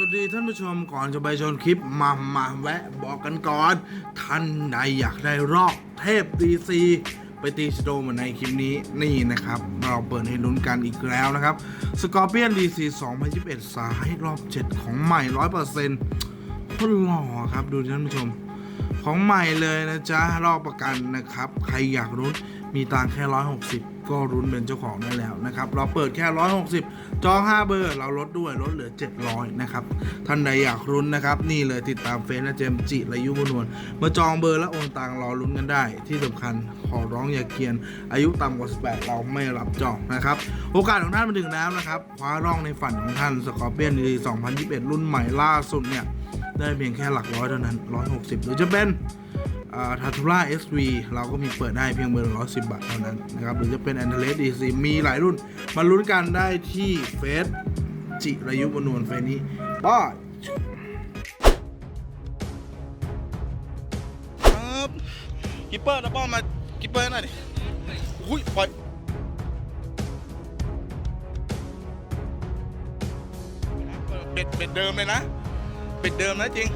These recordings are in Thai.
สวัสดีท่านผู้ชมก่อนจะไปชมคลิปมามาแวะบอกกันก่อน ท่านใดอยากได้รอบเทพดีซีไปตีสโตเหมือนในคลิปนี้นี่นะครับ เราเปิดให้ลุ้นกันอีกแล้วนะครับสกอร์เปียนดีซี2021 สายรอบ 7 ของใหม่ 100%คนหล่อครับดูท่านผู้ชม ของใหม่เลยนะจ๊ะรอบประกันนะครับ ใครอยากรุ้นมีตังค์แค่ 160 ก็รุ้นเป็นเจ้าของได้แล้วนะครับ เราเปิดแค่ 160 จอง 5 เบอร์ เราลดด้วยลดเหลือ 700 นะครับ ท่านใดอยากรุ้นนะครับ นี่เลยติดตามเฟซนะเจมจิรายุบนวลมาจองเบอร์และโอนตังรอลุ้นกันได้ ที่สำคัญขอร้องอย่าเกียน อายุต่ำกว่า 18 เราไม่รับจองนะครับ โอกาสของท่านมาถึงแล้วนะครับคว้าร่องในฝันของท่านสกอร์เปียนดี2021 รุ่นใหม่ล่าสุดเนี่ยได้เพียงแค่หลักร้อยเท่านั้น 160 หรือจะเป็น ทัตุล่า SV เราก็มีเปิดได้เพียงเบอร์110บาทเท่านั้นนะครับ หรือจะเป็น a n t e l e s DC มีหลายรุ่น มาลุ้นกันได้ที่เฟซจิรายุบนวลเฟซนี้บ้าครับกิปเปอร์ดับเบิลมากิปเปอร์หน่อยดิอุ้ยปล่อยเบ็ดเบ็ดเดิมเลยนะ เป็ดเดิมนะจริง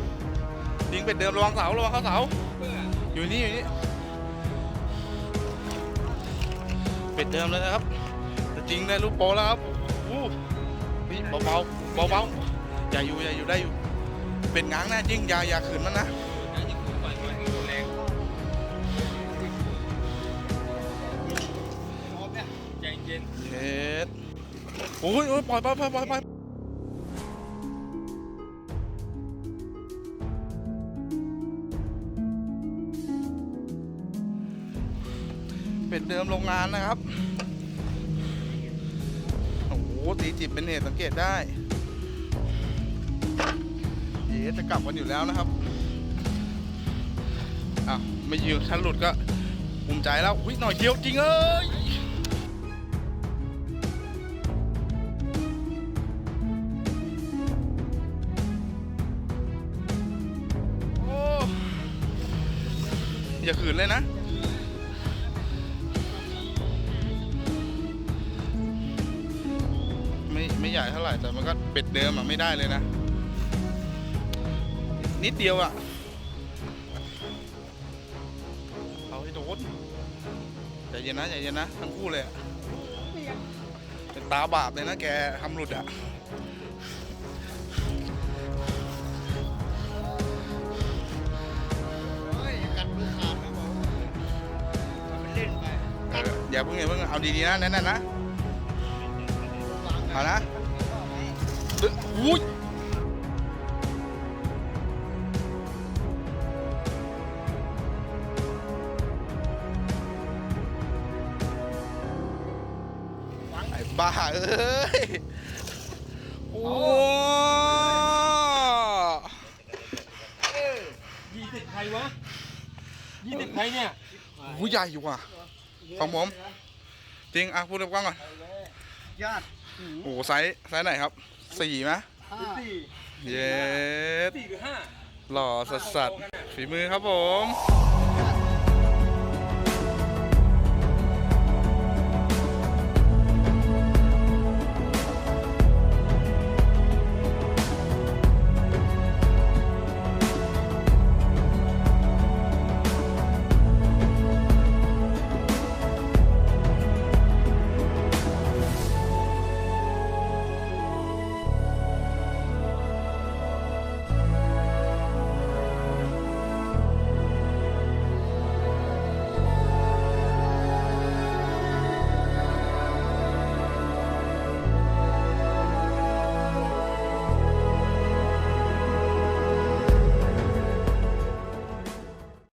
จริงเป็ดเดิมระวังเสาระวังเข้าเสา อยู่นี่อยู่นี่เป็ดเดิมเลยนะครับแต่จริงได้ลูกโปแล้วครับอู้นี่เบาเบาเบาเบาๆอย่าอยู่อย่าอยู่ได้อยู่ เป็นง้างแน่จริงอย่าอย่าขืนมันนะเย็นเฮ็ดโอ้ยโอ้ยปล่อยปล่อยปล่อยปล่อย เป็นเดิมโรงงานนะครับ โอ้โหตีจิบเป็นเหตุสังเกตได้เอ๋จะกลับกันอยู่แล้วนะครับอ้าวไม่ยิงฉันหลุดก็ภูมิใจแล้วอุ้ยหน่อยเดียวจริงเอ้ยโอ้อย่าขืนเลยนะ ใหญ่เท่าไหร่แต่มันก็เบ็ดเดิมอะไม่ได้เลยนะ นิดเดียวอะเอาให้โดนใจเย็นนะใจเย็นนะทั้งคู่เลยอะเป็นตาบาปเลยนะแกทำหลุดอะอขาดนะบอกมันเล่นไปเอออย่าเพิ่งอย่าเพิ่งเอาดีๆนะแน่นๆนะเอานะ เอ้ยอุ้ยไอ้บ้าเอ้ย โอ้ยี่สิบใครวะยี่สิบใครเนี่ยโหใหญ่อยู่ว่ะ ของผม จริง อะ พูดกับกว้างก่อน ญาติโอ้โหไซส์ไซส์ไหนครับ สี่ไหมสี่เย็ดสี่หรือห้าหล่อสัสๆฝีมือครับผม